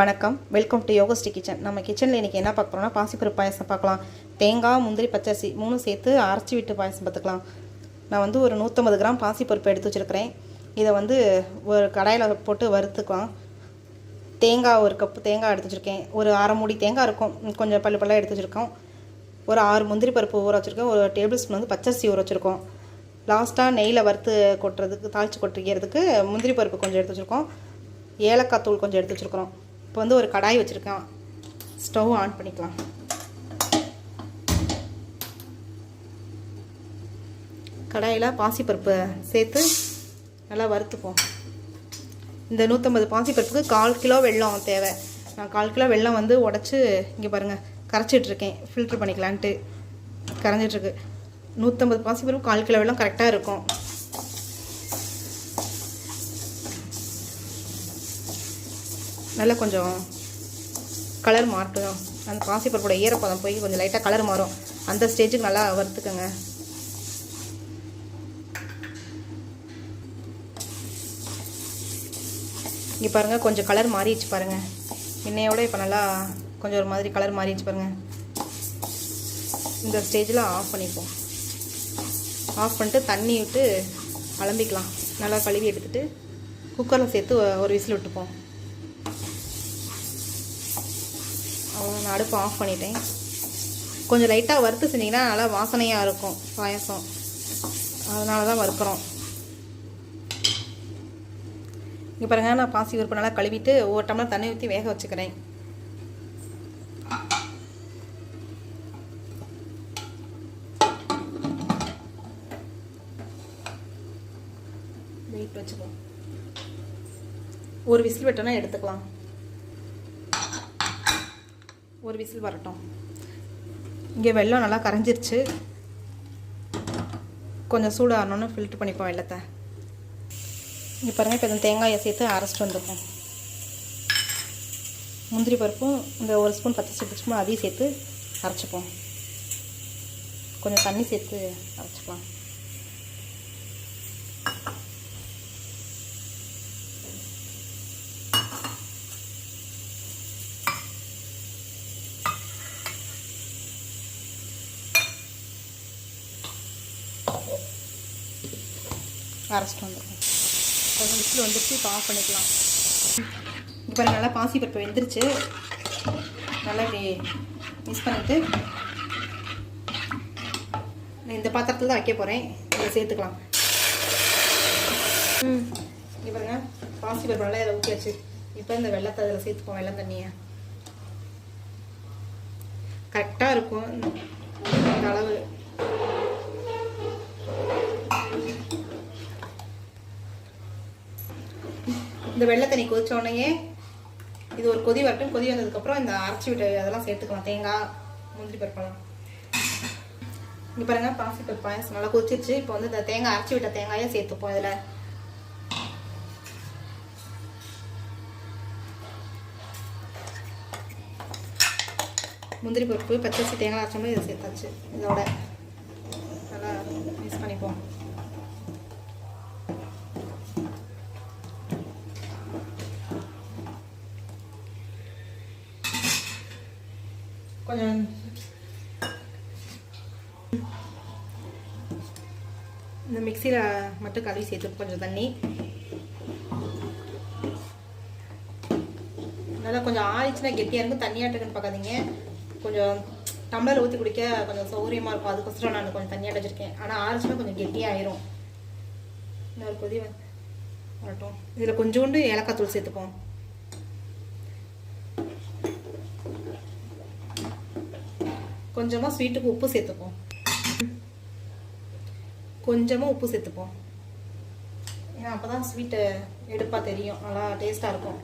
வணக்கம். Welcome to யோகஸ்டி kitchen நம்ம கிச்சனில் இன்றைக்கி என்ன பார்க்க போகிறோம்னா பாசிப்பருப்பு பாயசம் பார்க்கலாம். தேங்காய் முந்திரி பச்சரிசி மூணும் சேர்த்து அரைச்சி விட்டு பாயசம் பார்த்துக்கலாம். நான் வந்து ஒரு நூற்றம்பது கிராம் பாசிப்பருப்பு எடுத்து வச்சுருக்கிறேன். இதை வந்து ஒரு கடாயில் போட்டு வறுத்துக்கலாம். தேங்காய் ஒரு கப்பு தேங்காய் எடுத்து வச்சுருக்கேன். ஒரு அரை மூடி தேங்காய் இருக்கும். கொஞ்சம் பல்லு பல்லாக எடுத்து வச்சுருக்கோம். ஒரு ஆறு முந்திரி பருப்பு ஊற வச்சுருக்கோம் ஒரு டேபிள் ஸ்பூன் வந்து பச்சரிசி ஊற வச்சுருக்கோம். லாஸ்ட்டாக நெய்யில் வறுத்து கொட்டுறதுக்கு தாளித்து கொட்டிக்கிறதுக்கு முந்திரி பருப்பு கொஞ்சம் எடுத்து வச்சுருக்கோம். ஏலக்காய் தூள் கொஞ்சம் எடுத்து வச்சுருக்கிறோம். இப்போ வந்து ஒரு கடாய் வச்சுருக்கேன். ஸ்டவ் ஆன் பண்ணிக்கலாம். கடாயில் பாசிப்பருப்பு சேர்த்து நல்லா வறுத்துப்போம். இந்த நூற்றம்பது பாசிப்பருப்புக்கு கால் கிலோ வெல்லம் தேவை. நான் கால் கிலோ வெள்ளம் வந்து உடச்சி இங்கே பாருங்கள் கரைச்சிட்ருக்கேன் ஃபில்ட்ரு பண்ணிக்கலான்ட்டு. கரைஞ்சிட்ருக்கு நூற்றம்பது பாசிப்பருப்பு கால் கிலோ வெள்ளம் கரெக்டாக இருக்கும். நல்லா கொஞ்சம் கலர் மாட்டும் அந்த பாசிப்பருப்போட ஈரப்பதம் போய் கொஞ்சம் லைட்டாக கலர் மாறும். அந்த ஸ்டேஜுக்கு நல்லா வறுத்துக்கோங்க. இங்கே பாருங்கள் கொஞ்சம் கலர் மாறிடுச்சு பாருங்கள் இன்னையோட இப்போ நல்லா கொஞ்சம் ஒரு மாதிரி கலர் மாறிடுச்சு பாருங்கள் இந்த ஸ்டேஜில் ஆஃப் பண்ணிப்போம். ஆஃப் பண்ணிட்டு தண்ணி விட்டு அலம்பிக்கலாம் நல்லா கழுவி எடுத்துகிட்டு குக்கரில் சேர்த்து ஒரு விசில் விட்டுப்போம். நான் அடுப்பு ஆஃப் பண்ணிட்டேன். கொஞ்சம் லைட்டாக வறுத்து செஞ்சிங்கன்னா நல்லா வாசனையாக இருக்கும் பாயசம். அதனால தான் வறுக்கிறோம். இங்கே பாருங்கள் நான் பாசி பருப்பு நல்லா கழுவிட்டு ஒவ்வொரு டம்ளர் தண்ணி ஊற்றி வேக வச்சுக்கிறேன். வெயிட் வச்சுக்கலாம் ஒரு விசில் விட்டோன்னா எடுத்துக்கலாம். ஒரு விசில் வரட்டும். இங்கே வெள்ளம் நல்லா கரைஞ்சிருச்சு. கொஞ்சம் சூடாகணுன்னு ஃபில்ட்ரு பண்ணிப்போம் வெள்ளத்தை. இங்கே பாருங்கள் இப்போ இந்த தேங்காயை சேர்த்து அரைச்சிட்டு வந்துருக்கோம். முந்திரி பருப்பும் இந்த ஒரு ஸ்பூன் பச்சை ஸ்பூன் அதையும் சேர்த்து அரைச்சிப்போம். கொஞ்சம் தண்ணி சேர்த்து அரைச்சிக்கலாம். அரைச்சிட்டு வந்துருக்கோம் கொஞ்சம் விசில் வந்துருச்சு இப்போ ஆஃப் பண்ணிக்கலாம். இப்போ நல்லா பாசி பருப்பு வெந்துருச்சு. நல்லா இப்படி மிக்ஸ் பண்ணிவிட்டு நான் இந்த பாத்திரத்தில் தான் வைக்க போகிறேன் இதை சேர்த்துக்கலாம். ம். இங்கே பாருங்க பாசி பருப்பு நல்லா இதை ஊற்றியாச்சு இப்போ இந்த வெள்ளத்தை அதில் சேர்த்துப்போம் வெள்ளம் தண்ணியை. கரெக்டாக இருக்கும் இந்த அளவு இந்த வெள்ளை தண்ணி கொதிச்ச உடனே இது ஒரு கொதி வரட்டும். கொதி வந்ததுக்கப்புறம் இந்த அரைச்சி விட்டு அதெல்லாம் சேர்த்துக்கலாம். தேங்காய் முந்திரி பருப்பெல்லாம். இங்கே பாருங்க பாசி பருப்பு பாயசம் நல்லா கொதிச்சிருச்சு. இப்போ வந்து இந்த தேங்காய் அரைச்சி விட்ட தேங்காயை சேர்த்துப்போம் இதில். முந்திரி பருப்பு பச்சரிசி தேங்காய் அரைச்ச இதை சேர்த்தாச்சு. இதோட நல்லா மிக்ஸ் பண்ணிப்போம் கொஞ்சம் இந்த மிக்சியில் மட்டும் கழுவி சேர்த்து கொஞ்சம் தண்ணி. நல்லா கொஞ்சம் ஆயிடுச்சுன்னா கெட்டியாக இருக்கும். தண்ணியாட்டுக்குன்னு பார்க்காதீங்க. கொஞ்சம் டம்ளர் ஊற்றி குடிக்க கொஞ்சம் சௌகரியமாக இருக்கும். அதுக்கொசரம் நான் கொஞ்சம் தண்ணியாட்ட வச்சுருக்கேன். ஆனால் ஆறிச்சுன்னா கொஞ்சம் கெட்டியாயிரும் இன்னொரு கொதி வரட்டும். இதில் கொஞ்சோண்டு ஏலக்காய் தூள் சேர்த்துப்போம். கொஞ்சமாக ஸ்வீட்டுக்கு உப்பு சேர்த்துப்போம். கொஞ்சமாக உப்பு சேர்த்துப்போம். ஏன்னா அப்போ தான் ஸ்வீட்டு எடுப்பாக தெரியும். நல்லா டேஸ்ட்டாக இருக்கும்.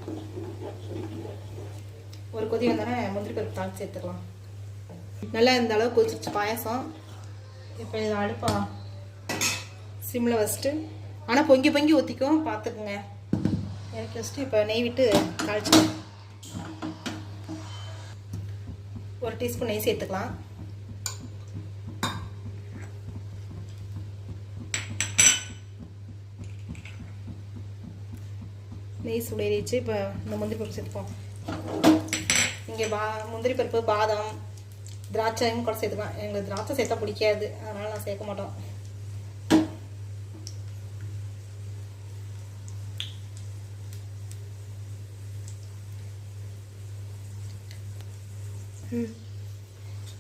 ஒரு கொதி வந்தோடனே முந்திரி பருப்பு தாளித்து சேர்த்துக்கலாம். நல்லா இந்த அளவு கொதிச்சிருச்சு பாயசம். இப்போ இதை அடுப்பா சிம்மில் வச்சுட்டு ஆனால் பொங்கி பொங்கி ஊற்றிக்கும் பார்த்துக்குங்க இறக்கி வச்சுட்டு இப்போ நெய் விட்டு தாளிச்சிக்கலாம். ஒரு டீஸ்பூன் நெய் சேர்த்துக்கலாம். நெய் சுடேறிச்சு இப்போ இந்த முந்திரி பருப்பு சேர்த்துப்போம். இங்கே பா முந்திரி பருப்பு பாதாம் திராட்சையும் கூட சேர்த்துக்கலாம். எங்களுக்கு திராட்சை சேர்த்தா பிடிக்காது. அதனால் நான் சேர்க்க மாட்டோம்.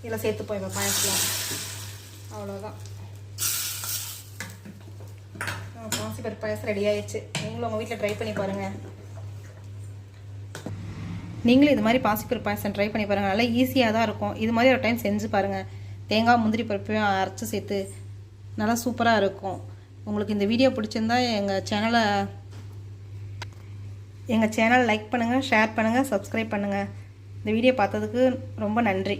இதில் சேர்த்துப்போம். இப்போ பாயசத்தில் அவ்வளோதான் பாசிப்பருப்பு பாயசம் ரெடி ஆயிடுச்சு. நீங்களும் உங்கள் வீட்டில் ட்ரை பண்ணி பாருங்கள் நீங்களும் இது மாதிரி பாசிப்பருப்பு பாயசம் ட்ரை பண்ணி பாருங்கள் நல்லா ஈஸியாக தான் இருக்கும். இது மாதிரி ஒரு டைம் செஞ்சு பாருங்கள் தேங்காய் முந்திரி பருப்பையும் அரைச்சி சேர்த்து நல்லா சூப்பராக இருக்கும். உங்களுக்கு இந்த வீடியோ பிடிச்சிருந்தா எங்கள் சேனலை எங்கள் சேனலை லைக் பண்ணுங்கள் ஷேர் பண்ணுங்கள் சப்ஸ்கிரைப் பண்ணுங்கள் இந்த வீடியோ பார்த்ததுக்கு ரொம்ப நன்றி.